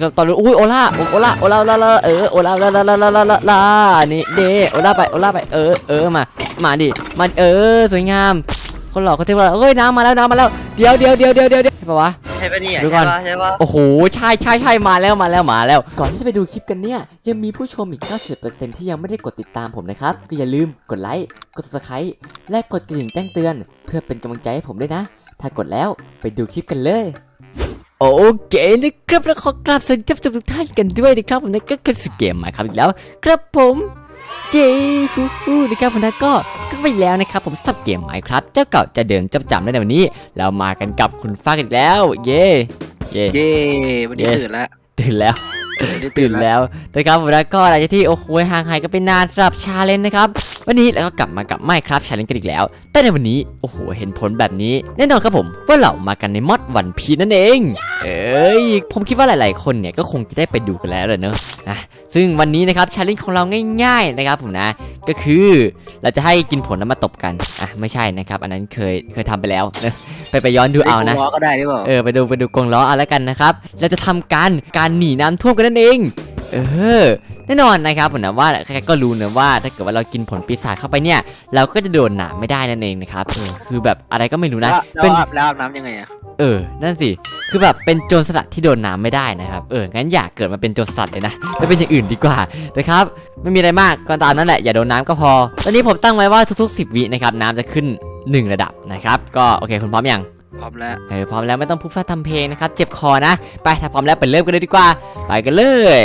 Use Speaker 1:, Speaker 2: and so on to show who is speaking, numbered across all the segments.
Speaker 1: ก็ตอนนี้อุ้ยโอล่าโอล่าโอล่าโอล่าโอล่าเออโอล่าโอล่าโอล่าโอล่าโอล่าโอล่านี่เดโอล่าไปโอล่าไปเออเออมามาดิมันเออสวยงาม คนหล่อเขาเทว่าเอ้ยน้ำมาแล้วน้ำมาแล้วเดี๋ยวเดี๋ยวเดี๋ยวเดี๋ยวเดี๋ยวเดี๋ยวใช่ปะวะ
Speaker 2: ใช่ปะเนี่ย
Speaker 1: ดูก่
Speaker 2: ใช่
Speaker 1: อน
Speaker 2: ปะใช่ปะ
Speaker 1: โอ้โหใช่ใช่ใช่มาแล้วมาแล้วมาแล้ว ก่อนที่จะไปดูคลิปกันเนี่ยยังมีผู้ชมอีก 90%ที่ยังไม่ได้กดติดตามผมนะครับก็อย่าลืมกดไลค์กด subscribe และกดกระดิ่งแจ้งเตือน เพื่อเป็นกำลังใจให้ผมด้วยนะ ถ้ากดแล้วไปดูคลิปกันเลย โอเคนะครับแล้วขอกราบสวัสดีท่านผู้ชมทุกท่านกันด้วยนะครับผมนั่นก็คือสเกมใหม่ครับอีกแล้ว ครับผมเจฮูฮูนะครับผมนะก็ก็ไปแล้วนะครับ ผมสับเกมใหม่ครับ เจ้าเก่าจะเดิมเจ้าประจำในวันนี้ เรามากันกับคุณฟ้ากันอีกแล้ว เย่เย่
Speaker 2: เย้วันนี้
Speaker 1: เย้
Speaker 2: ตื่นแล้ว
Speaker 1: ตื่นแล้ว
Speaker 2: วันนี้
Speaker 1: ตื่นแล้วนะครับผมแล้วก็หลังจากที่โอ้โหห่างหายกันไปนานสำหรับชาเลนจ์นะครับ วันนี้เราก็กลับมากับไม่ครับชาเลนจ์กันอีกแล้ว แต่ในวันนี้โอ้โหเห็นผลแบบนี้ แน่นอนครับผมว่าเรามากันในมอดวันพีนั่นเอง เอ้ยผมคิดว่าหลาย ๆ คนเนี่ยก็คงจะได้ไปดูกันแล้วเลยเนอะนะซึ่งวันนี้นะครับชาเลนจ์ของเราง่าย ๆ นะครับผมนะ ก็คือเราจะให้กินผลแล้วมาตบกันอะไม่ใช่นะครับ อันนั้นเคยเคยทำไปแล้วเนอะไปไปย้อนดูเอานะ
Speaker 2: ล้ก็ได้หรือเปล่า
Speaker 1: เออไปดูไปดูกรงล้อเอาแล้วกันนะครับเราจะทำการการหนีน้ำท่วมกันนั่นเอง เออแน่นอนนะครับผมนะว่าใครๆก็รู้นะว่า ถ้าเกิดว่าเรากินผลปีศาจเข้าไปเนี่ย เราก็จะโดนหนามไม่ได้นั่นเองนะครับเออคือแบบอะไรก็ไม่รู้นะ
Speaker 2: แล้ว
Speaker 1: เป็น
Speaker 2: อาบแล้วอาบน้ำยังไงอะ
Speaker 1: เออ นั่นสิ คือแบบเป็นโจรสลัดที่โดนน้ำไม่ได้นะครับ เออ งั้นอย่าเกิดมาเป็นโจรสลัดเลยนะไปเป็นอย่างอื่นดีกว่านะครับ ไม่มีอะไรมาก ก็ตามนั้นแหละ อย่าโดนน้ำก็พอ ตอนนี้ผมตั้งไว้ว่าทุกๆ 10 วินะครับ น้ำจะขึ้น 1 ระดับนะครับ ก็โอเค คุณพร้อมยัง
Speaker 2: พร้อมแล้ว
Speaker 1: เออพร้อมแล้วไม่ต้องพูดพร่ำทำเพลงนะครับ เจ็บคอนะ ไปถ้าพร้อมแล้วไปเริ่มกันเลยดีกว่า ไปกันเลย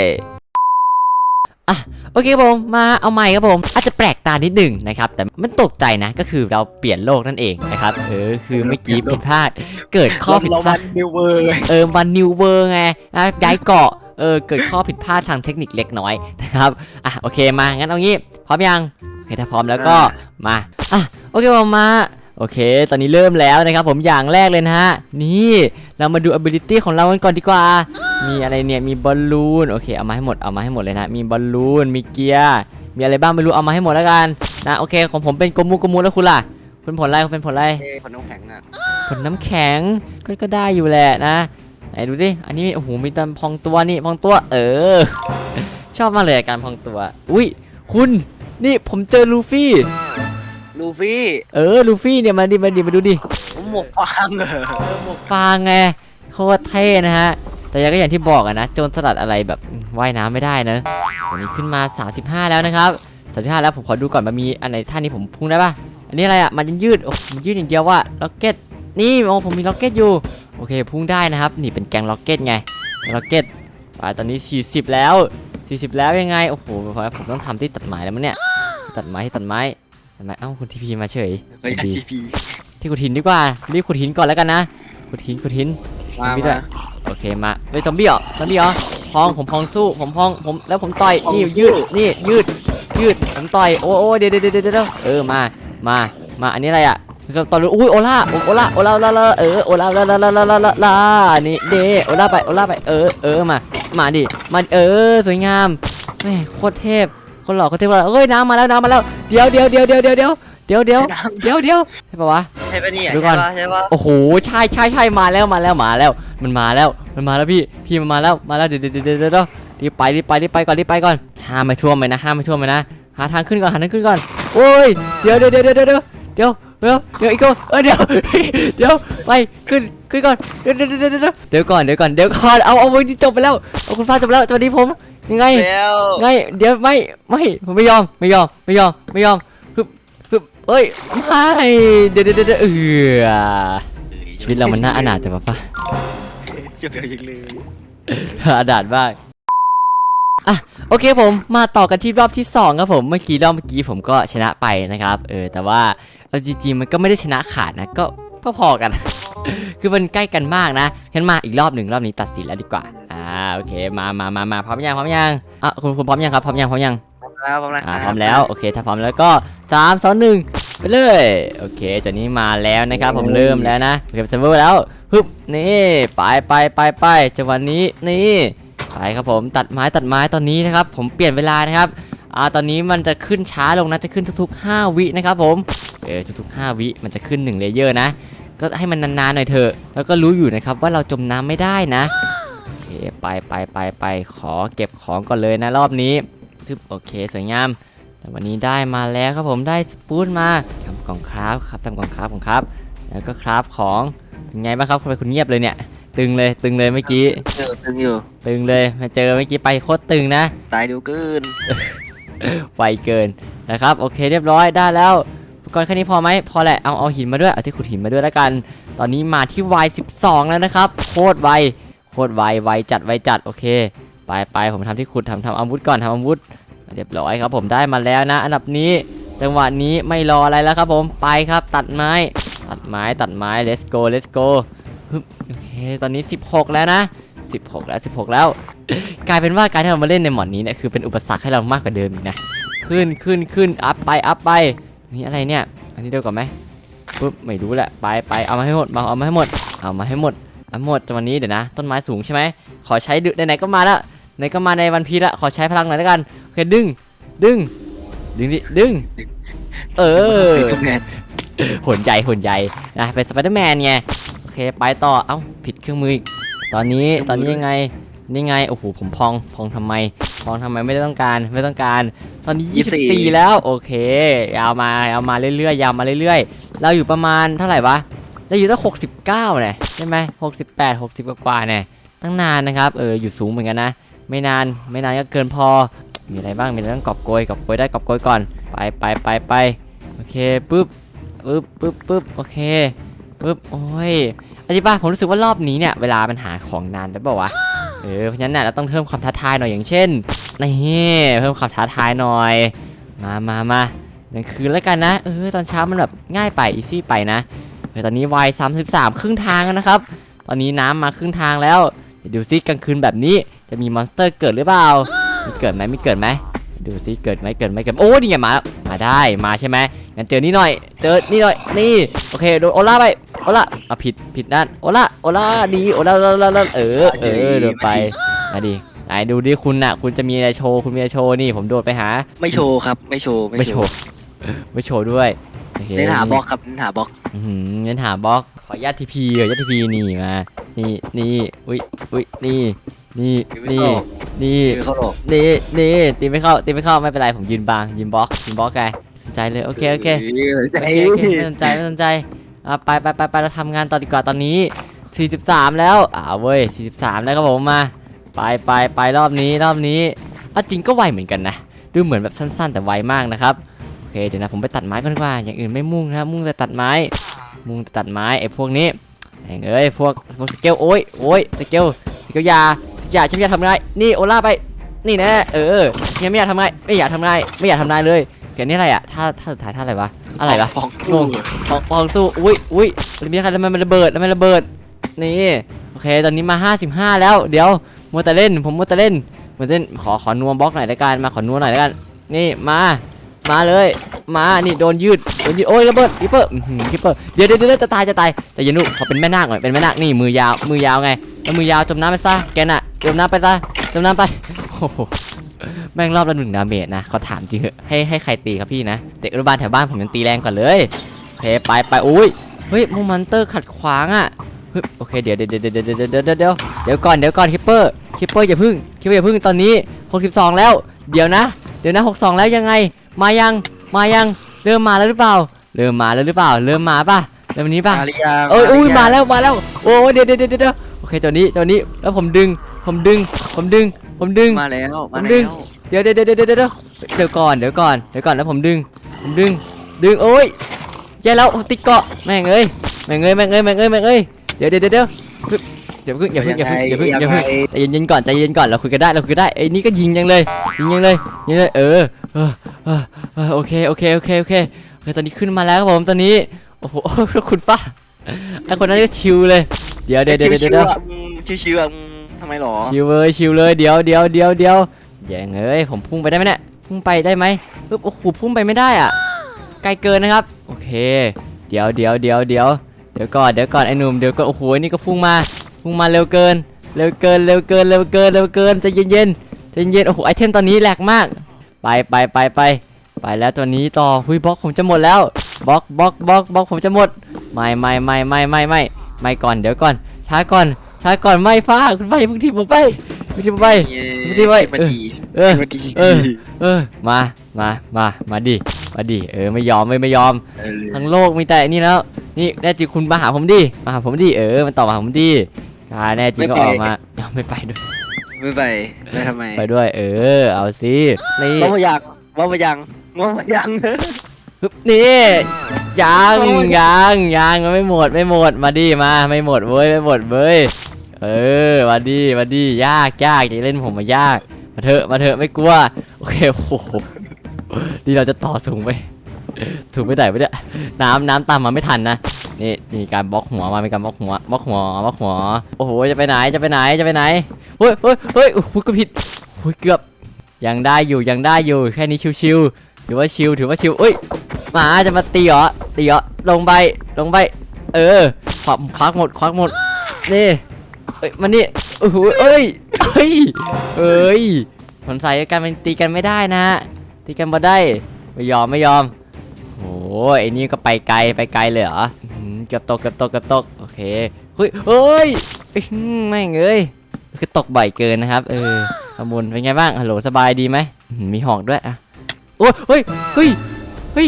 Speaker 1: อะโอเคผมมาเอาใหม่ครับผม อาจจะแปลกตานิดหนึ่งนะครับ แต่มันตกใจนะก็คือเราเปลี่ยนโลกนั่นเองนะครับเออคือเมื่อกี้ผิดพลาดเกิดข้อผิดพลาด
Speaker 2: นิวเวอร์เลย
Speaker 1: เออวันนิวเวอร์ไงนะย้ายเกาะเออเกิดข้อผิดพลาดทางเทคนิคเล็กน้อยนะครับอะโอเคมางั้นเอางี้พร้อมยังโอเคถ้าพร้อมแล้วก็มาอะโอเคผมมา โอเค ตอนนี้เริ่มแล้วนะครับผมอย่างแรกเลยนะฮะ นี่เรามาดู ability ของเรากันก่อนดีกว่า มีอะไรเนี่ย มีบอลลูน โอเค เอามาให้หมด เอามาให้หมดเลยนะ มีบอลลูน มีเกียร์ มีอะไรบ้างไม่รู้ เอามาให้หมดแล้วกัน นะ โอเค ของผมเป็นกลมูกลมูแล้วคุณล่ะ คุณผลอะไรคุณเป็นผลอะไร
Speaker 2: เอ้ผลน้ำแข็งอะ
Speaker 1: ผลน้ำแข็ง ก็ ก็ได้อยู่แหละนะ ไหนดูสิ อันนี้ โอ้โห มีแตาพองตัวนี่ พองตัว เออ ชอบมากเลยการพองตัว อุ้ย คุณ นี่ผมเจอลูฟี่
Speaker 2: ลูฟี่
Speaker 1: เออลูฟี่เนี่ยมาดิมาดิมาดูดิ
Speaker 2: ผมหมวกฟางเหรอ
Speaker 1: หมวกฟางไงโคตรเท่นะฮะ แต่ยังก็อย่างที่บอกอะนะโจรสลัดอะไรแบบว่ายน้ำไม่ได้นะวันนี้ขึ้นมา 35 แล้วนะครับ35แล้วผมขอดูก่อนมันมีอันไหนท่านี้ผมพุ่งได้ปะอันนี้อะไรอะมันยืดโอ้มันยืดอย่างเดียวว่าล็อกเก็ตนี่โอ้ผมมีล็อกเก็ตอยู่โอเคพุ่งได้นะครับนี่เป็นแกงล็อกเก็ตไงแกงล็อกเก็ตไปตอนนี้ 40 แล้ว 40 แล้วยังไงโอ้โหผมต้องทำที่ตัดไม้แล้วมั้งเนี่ยตัดไม้ที่ตัดไม้ ตัดไม้เอ้าคุณทีพีมาเฉย
Speaker 2: เฮ้ย
Speaker 1: ดี
Speaker 2: ทีพี
Speaker 1: ที่ขุดหินดีกว่า รีบขุดหินก่อนแล้วกันนะ ขุดหินขุดหิน
Speaker 2: มา
Speaker 1: พี่ด้วย
Speaker 2: มา
Speaker 1: โอเคมาเฮ้ยซอมบี้เหรอซอมบี้เหรอพองผมพองสู้ผมพองผมแล้วผมต่อยนี่ยืดนี่ยืดยืดผมต่อยโอ้โอ้เดี๋ยวเดี๋ยวเดี๋ยวเดี๋ยวเออมามามาอันนี้อะไรอะก็ตอนอุ้ยโอล่าโอล่าโอล่าโอล่าโอล่าเออโอล่าโอล่าโอล่าโอล่าโอล่าโอล่านี่เดโอล่าไปโอล่าไปเออเออมามาดิมันเออสวยงามแม่โคตรเทพ คนหล่อโคตรเทพเลยเอ้ยน้ำมาแล้วน้ำมาแล้วเดี๋ยวเดี๋ยวเดี๋ยวเดี๋ยวเดี๋ยวเดี๋ยวเดี๋ยวเดี๋ยวเดี๋ยวเดี๋ยวใช่ปะวะ
Speaker 2: ใช่ปะเนี่ย
Speaker 1: ดูก่
Speaker 2: ใช่
Speaker 1: อน
Speaker 2: ปะใช่ปะ
Speaker 1: โอ้โหใช่ใช่ใช่มาแล้วมาแล้วมาแล้ว มันมาแล้วมันมาแล้วพี่พี่มันมาแล้วมาแล้วเดี๋ยวเดี๋ยวเดี๋ยวเดี๋ยวเดี๋ยวรีบไปรีบไปรีบไปก่อนรีบไปก่อนห้ามไม่ท่วมเลยนะห้ามไม่ท่วมเลยนะหาทางขึ้นก่อนหาทางขึ้นก่อนโอ้ยเดี๋ยวเดี๋ยวเดี๋ยวเดี๋ยวเดี๋ยวเดี๋ยวเดี๋ยวเดี๋ยวอีกคนเออเดี๋ยวเดี๋ยวไปขึ้นขึ้นก่อนเดี๋ยวเดี๋ยวเดี๋ยวเดี๋ยวเดี๋ยวก่อนเดี๋ยวก่อนเดี๋ยวก่อนเอาเอาวันนี้จบไปแล้วเอาคุณฟ้าจบไปแล้วสวัสดีผม ยังไง
Speaker 2: แล้ว
Speaker 1: ไงเดี๋ยวไม่ไม่ผมไม่ยอมไม่ยอมไม่ยอมไม่ยอมฮึบฮึบเอ้ยไม่เดี๋ยวเดี๋ยวเดี๋ยวเดี๋ยวเออชีวิตเรามันน่าอนาถแต่ว่าฟ้า
Speaker 2: เจียวเดียวยิงเลย
Speaker 1: อนาถมากอะโอเคผมมาต่อกันที่รอบที่สองครับผมเมื่อกี้รอบเมื่อกี้ผมก็ชนะไปนะครับ เออแต่ว่าเอาจริงๆมันก็ไม่ได้ชนะขาดนะก็พอๆกัน คือมันใกล้กันมากนะงั้นมาอีกรอบหนึ่งรอบนี้ตัดสินแล้วดีกว่า อ่าโอเค มามามามาพร้อมยังพร้อมยังอะคุณคุณพร้อมยังครับพร้อมยังพร้อมยัง
Speaker 2: พร้อมแล้วพร้อมแล้ว
Speaker 1: อ่าพร้อมแล้วโอเคถ้าพร้อมแล้วก็สามสองหนึ่งไปเลยโอเคจอนนี้มาแล้วนะครับผมเริ่มแล้วนะโอเคเซร์ฟเวอร์แล้วฮึบนี่ไปไปไปไปจังหวะนี้นี่ไปครับผมตัดไม้ตัดไม้ตอนนี้นะครับ ผมเปลี่ยนเวลานะครับอ่าตอนนี้มันจะขึ้นช้าลงนะจะขึ้นทุกๆ 5 วินะครับผมเออทุกๆ 5 วิมันจะขึ้น1เลเยอร์นะ ก็ให้มันนานๆหน่อยเถอะ แล้วก็รู้อยู่นะครับว่าเราจมน้ำไม่ได้นะโอเคไปไปไปไปขอเก็บของก่อนเลยนะรอบนี้ทึบโอเคสวยงามแต่วันนี้ได้มาแล้วครับผมได้สปูนมาทำกล่องคราฟครับทำกล่องคราฟของครับ แล้วก็คราฟของเป็นไงบ้างครับทำไมคุณเงียบเลยเนี่ย ตึงเลยตึงเลยเมื่อกี้
Speaker 2: เจอตึงอยู่
Speaker 1: ตึงเลยมาเจอเมื่อกี้ไปโคตรตึงนะ
Speaker 2: ตายดูเกิน
Speaker 1: ไวเกินนะครับ โอเคเรียบร้อยได้แล้วอุป กรณ์แค่นี้พอไหมพอแหละเอาเอาหินมาด้วยเอาที่ขุดหินมาด้วยแล้วกัน ตอนนี้มาที่ไว12แล้วนะครับโคตรไวโคตรไวไวจัดไวจัดโอเค ไปไปผมทำที่ขุดทำทำอาวุธก่อนทำอาวุธเรียบร้อยครับผมได้มาแล้วนะ อันดับนี้จังหวะนี้ไม่รออะไรแล้วครับผมไปครับตัดไม้ ตัดไม้ตัดไม้ let's go let's go โอเคตอนนี้ 16 แล้วนะ 16 แล้ว 16 แล้ว กลายเป็นว่าการที่เรามาเล่นในหมอนนี้เนี่ยคือเป็นอุปสรรคให้เรามากกว่าเดิมอีกนะ ขึ้นขึ้นขึ้นอัพไปอัพไป นี่อะไรเนี่ย อันนี้เดียวก่อนไหมปุ๊บไม่รู้แหละไปไปเอามาให้หมดมาเอามาให้หมด เอามาให้หมดเอาหมดจนวันนี้เดี๋ยวนะ ต้นไม้สูงใช่ไหมขอใช้ดึไหนๆก็มาแล้วไหนก็มาในวันพีละขอใช้พลังหน่อยแล้วกันโอเคดึงดึงดึงดิดึง เออ
Speaker 2: แมน
Speaker 1: หุ่นใหญ่หุ่นใหญ่นะเป็นสไปเดอร์แมนไงโอเคไปต่อเอ้าผิดเครื่องมืออีกตอนนี้ตอนนี้ยังไง นี่ไงโอ้โหผมพองพองทำไม พองทำไมไม่ได้ต้องการไม่ต้องการ ตอนนี้ 24 แล้วโอเคยาวมายาวมาเรื่อยๆยาวมาเรื่อยๆ เราอยู่ประมาณเท่าไหร่วะเราอยู่ตั้ง69เนี่ยใช่ไหม68 60กว่าๆเนี่ยตั้งนานนะครับเอออยู่สูงเหมือนกันนะ ไม่นานไม่นานก็เกินพอมีอะไรบ้างมีอะไรต้องกอบโกยกอบโกยได้กอบโกยก่อนไปไปไปไปโอเคปุ๊บปึ๊บปึ๊บปึ๊บโอเคปึ๊บโอ้ยอธิบายผมรู้สึกว่ารอบนี้เนี่ยเวลามันหาของนานไปเปล่าวะ เออเพราะฉะนั้นน่ะเราต้องเพิ่มความท้าทายหน่อยอย่างเช่นนี่เพิ่มความท้าทายหน่อย มามามาหนึ่งคืนแล้วกันนะ เออตอนเช้ามันแบบง่ายไปอีซี่ไปนะเออตอนนี้วัย33ครึ่งทางแล้วนะครับ ตอนนี้น้ำมาครึ่งทางแล้วเดี๋ยวดูซิกลางคืนแบบนี้จะมีมอนสเตอร์เกิดหรือเปล่ามีเกิดไหมมีเกิดไหมดูซิเกิดไหมเกิดไหมเกิดโอ้นี่ไงมามาได้มาใช่ไหม งั้นเจอนี่หน่อย เจอนี่หน่อย นี่ โอเค โดนโอล่าไป โอล่าอะผิด ผิดนั่นโอล่า โอล่าดีโอล่าโอล่าโอล่าเออ เออ โดนไปมาดิไหนดูดิคุณน่ะ คุณจะมีอะไรโชว์ คุณมีอะไรโชว์ นี่ ผมโดดไปหา
Speaker 2: ไม่โชว์ครับ ไม่โชว์
Speaker 1: ไม่โชว์ ไม่โชว์ด้วยโอเค
Speaker 2: เน้นหาบล็อกครับเน้นหาบล็อก
Speaker 1: อื้อหือเน้นหาบล็อก ขอญาตทีพีขอญาตทีพีนี่มา นี่ นี่ อุ้ยอุ้ยนี่ นี่ นี่นี่
Speaker 2: คือเขาหลอก
Speaker 1: นี่นี่ตีไม่เข้าตีไม่เข้าไม่เป็นไรผมยืนบังยืนบล็อกยืนบล็อกไงส นใจเลยโอเคโอเค
Speaker 2: โอ
Speaker 1: โอเคโอเคไม่สนใจไม่สนใจอะไปไปไปไปเราทำงานต่อดีกว่าตอนนี้ 43 แล้วอ่าเว้ย43 แล้วครับผมมา ไปไปไปรอบนี้รอบนี้อะจริงก็ไวเหมือนกันนะดูเหมือนแบบสั้นๆ แต่ไวมากนะครับโอเคเดี๋ยวนะผมไปตัดไม้ก่อนดีกว่าอย่างอื่นไม่มุ่งนะครับมุ่งแต่ตัดไม้ มุ่งแต่ตัดไม้ไอ้พวกนี้แหงเอ้ยพวกพวกสเกลโอ้ยโอ้ยสเกลสเกลยาอยากฉันอยากทำไงนี่โอล่าไปนี่นะเออยังไม่อยากทำไงไม่อยากทำไงไม่อยากทำนายเลย เขียนนี่อะไรอะท่าท่าสุดท้ายท่าอะไรวะ อะไรวะ
Speaker 2: ฟอง
Speaker 1: งงปองปองสู้ อุ้ยอุ้ยมันมีใครทำไมมันระเบิดทำไมระเบิด นี่ โอเค ตอนนี้มา 55 แล้ว เดี๋ยว มัวแต่เล่น ผมมัวแต่เล่นมัวแต่เล่น ขอ ขอนัวบล็อกหน่อยละกัน มา ขอนัวหน่อยละกัน นี่ มา มาเลย มา นี่ โดนยืด โดนยืด โอ้ย ระเบิดคิปเปอร์คิปเปอร์ เดี๋ยวเดี๋ยวเดี๋ยวจะตาย จะตาย แต่อยันุขอเป็นแม่นาคหน่อย เป็นแม่นาค นี่ มือยาว มือยาวไงแล้วมือยาวจมน้ำไปซะ แกน่ะ จมน้ำไปซะ จมน้ำไป โอ้โห แม่งรอบละหนึ่งดาเมจนะเขาถามจริงเหอะให้ให้ใครตีครับพี่นะ เด็กอนุบาลแถวบ้านผมยังตีแรงกว่าเลยโอเคไปไปอุ้ยเฮ้ยโมมันเตอร์ขัดขวางอะเฮ้ยโอเคเดี๋ยวเดี๋ยวเดี๋ยวเดี๋ยวเดี๋ยวเดี๋ยวเดี๋ยวเดี๋ยวเดี๋ยวก่อนเดี๋ยวก่อนคิปเปอร์คิปเปอร์อย่าพึ่งคิปเปอร์อย่าพึ่งตอนนี้62แล้ว เดี๋ยวนะ เดี๋ยวนะ62แล้วยังไง มายังมายังเริ่มมาแล้วหรือเปล่า เริ่มมาแล้วหรือเปล่า เริ่มมาป่ะเริ่มนี้ป่ะ
Speaker 2: มาหรือยัง
Speaker 1: เอ้ยอุ้ย
Speaker 2: หรืง
Speaker 1: มาแล้วมาแล้วโอ้ยเดี๋ยวเดี๋ยวเดี๋ยวเดี๋ยวโอเคตัวนี้ตัวนี้แล้วผมดึงผมดึงผมดึง ผมดึง
Speaker 2: มาแล้วมา
Speaker 1: ผมดึ
Speaker 2: แล้
Speaker 1: ง
Speaker 2: ว
Speaker 1: เดี๋ยวเดี๋ยวเดี๋ยวเดี๋ยวเดี๋ยวเดี๋ยวก่อนเดี๋ยวก่อนเดี๋ยวก่อนแล้วผมดึง ผมดึง ดึงโอ้ยแย่แล้วติดเกาะแม่งเอ้ยแม่งเอ้ยแม่งเอ้ยแม่งเอ้ยแม่งเอ้ยเดี๋ยวเดี๋ยวเดี๋ยวเดี๋ยวปึ๊บอย่าเพิ่งอย่าเพิ่งอย่าเพิ่งอย่าเพิ่งอย่าเพิ่งใจเย็นๆก่อนใจเย็นก่อนเราคุยกันได้เราคุยกันได้ไอ้นี่ก็ยิงยังเลยยิงยังเลยยิงเลยเออเออเออเออโอเคโอเคโอเคโอเคโอเคตอนนี้ขึ้นมาแล้วครับผมตอนนี้โอ้โหคุณป้าไอ้คนนั้นก็ชิวเลย เดี๋ยวเดี๋ยวเดี๋ยวเดี๋ยว
Speaker 2: ชิ
Speaker 1: เดี๋ยว
Speaker 2: ๆอะอืมชิวๆอะอืม ทำไมหรอ
Speaker 1: ชิวเลยชิวเลยเดี๋ยวเดี๋ยวเดี๋ยวเดี๋ยวแย่งเอ้ยผมพุ่งไปได้ไหมเนี่ยพุ่งไปได้ไหมปึ๊บโอ้โหพุ่งไปไม่ได้อะไกลเกินนะครับโอเค เดี๋ยวเดี๋ยวเดี๋ยวเดี๋ยวเดี๋ยวก่อนเดี๋ยวก่อนไอ้หนุ่มเดี๋ยวก่อนโอ้โหนี่ก็พุ่งมาพุ่งมาเร็วเกินเร็วเกินเร็วเกินเร็วเกินเร็วเกินใจเย็นเย็นๆใจเย็นโอ้โหไอเทมตอนนี้แหลกมาก ไปไปไปไปไปแล้วตัวนี้ต่อหุยบล็อกผมจะหมดแล้วบล็อกบล็อกบล็อกบล็อกผมจะหมดไม่ไม่ไม่ไม่ไม่ไม่ไม่ก่อนเดี๋ยวก่อนช้าก่อน ช้าก่อนไม่ฟ้าคุณไฟพึ่งที่ผมไปพึ่งที่ผมไปไม่ได้ไว้
Speaker 2: มาดี
Speaker 1: เออ
Speaker 2: มาดี
Speaker 1: เออเออมามามามาดิมาดิเออไม่ยอมไม่ไม่ยอม
Speaker 2: เออ
Speaker 1: ทั้งโลกมีแต่นี่แล้ว นี่แน่จริงคุณมาหาผมดิมาหาผมดิเออมันตอบมาหาผมดิกาแน่จริงก็ออกมาเอาไม่ไปด้วย
Speaker 2: ไม่ไปไปทำไม
Speaker 1: ไปด้วย เออ เอาสินี่
Speaker 2: ว่ามายังว่ามายังว่ามายัง
Speaker 1: ฮึบนี่ยังยังยังมันไม่หมดไม่หมดมาดิมาไม่หมดเว้ยไม่หมดเว้ย เออมาดิมาดิยากยากอย่าเล่นผมมายาก มาเถอะมาเถอะไม่กลัว โอเคโอ้โหนี่เราจะต่อสูงไปถูกไม่ได้ไม่ได้น้ำน้ำตามมาไม่ทันนะนี่มีการบล็อกหัวมามีการบล็อกหัวบล็อกหัวบล็อกหัวโอ้โหจะไปไหนจะไปไหนจะไปไหนเฮ้ยเฮ้ยเฮ้ยโอ้โหก็ผิดโอ้ยเกือบยังได้อยู่ยังได้อยู่แค่นี้ชิวๆถือว่าชิวถือว่าชิวเอ้ยหมาจะมาตีเหรอตีเหรอลงไปลงไป เออขวักควักหมดควักหมดนี่ เอ้ยมันนี่โอ้โหเอ้ยเอ้ยเอ้ยผลใส่กันมันตีกันไม่ได้นะตีกันบ่ได้ไม่ยอมไม่ยอมโอ้ยไอ้นี่ก็ไปไกลไปไกลเลยเหรอเกือบตกเกือบตกเกือบตกโอเคเฮ้ยเฮ้ยอื้อหือแม่เอ้ยคือตกบ่อยเกินนะครับ เออขมุนเป็นไงบ้างฮัลโหลสบายดีไหมมีหอกด้วยอะโอ้ยเฮ้ยเฮ้ยเฮ้ย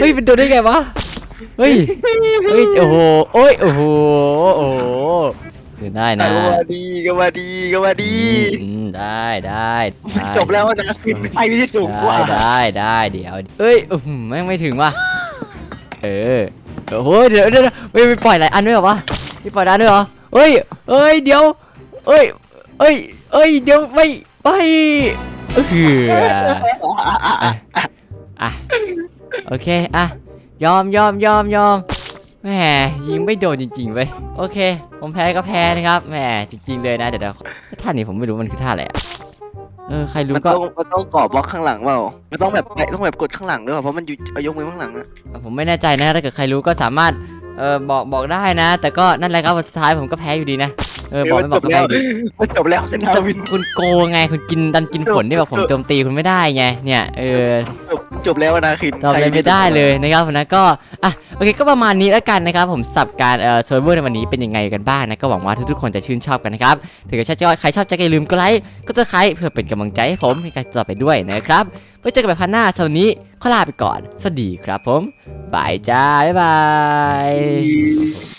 Speaker 1: เฮ้ยเป็นโดนได้ไงวะเฮ้ยเฮ้ยโอ้โหโอ้ยโอ้โหโอ้โห คือได้นะ
Speaker 2: ก็มาดีก็มาดีก็มาดี
Speaker 1: อืมได้ได้ได้
Speaker 2: จบแล้วนะสิบไทยที่สูงกว่า
Speaker 1: ได้ได้ได้เดี๋ยวเอ้ยอื้อหือแม่งไม่ถึงว่ะเออโอ้โหเดี๋ยวเดี๋ยวเดี๋ยวไม่ไม่ปล่อยหลายอันด้วยเหรอวะไม่ปล่อยอันด้วยเหรอเอ้ยเอ้ยเดี๋ยวเอ้ยเอ้ยเอ้ยเดี๋ยวไม่ไปเอออะอะโอเคอะยอมยอมยอมยอมแหมยิงไม่โดนจริงๆเว้ยโอเค ผมแพ้ก็แพ้นะครับแหมจริงๆเลยนะเดี๋ยวเดี๋ยวท่านี้ผมไม่รู้มันคือท่าอะไรอะเออใครรู้
Speaker 2: มัน
Speaker 1: ก็
Speaker 2: ต้องมันต้องกรอบบล็อกข้างหลังเปล่ามันต้องแบบต้องแบบกดข้างหลังด้วยเพราะมันอยู่เอายกมือข้างหลังอะ
Speaker 1: ผมไม่แน่ใจนะถ้าเกิดใครรู้ก็สามารถเออบอกบอกได้นะ แต่ก็นั่นแหละครับวันสุดท้ายผมก็แพ้อยู่ดีนะเออบอกไม่บอกก็แพ้อยู่ดี
Speaker 2: มันจบแล้วเซนทา
Speaker 1: แต่
Speaker 2: วิน
Speaker 1: คุณโกงไงคุณกินดันกินฝนที่แบบผมโจมตีคุณไม่ได้ไงเนี่ยเออ
Speaker 2: จบจบแล้วนะคิน
Speaker 1: ตอบเลยไม่ได้เลยนะครับผมนะก็อะ โอเคก็ประมาณนี้แล้วกันนะครับผมสับการเอ่อเซิร์ฟเวอร์ในวันนี้เป็นยังไงกันบ้างนะก็หวังว่าทุกๆคนจะชื่นชอบกันนะครับถือว่าชอบใครชอบจะอย่าลืมกดไลค์ก็จะใครเพื่อเป็นกำลังใจให้ผมในการต่อไปด้วยนะครับไว้เจอกันใหม่พันหน้าสำหรับวันนี้ขอลาไปก่อน สวัสดีครับผมบายจ้าบ๊ายบาย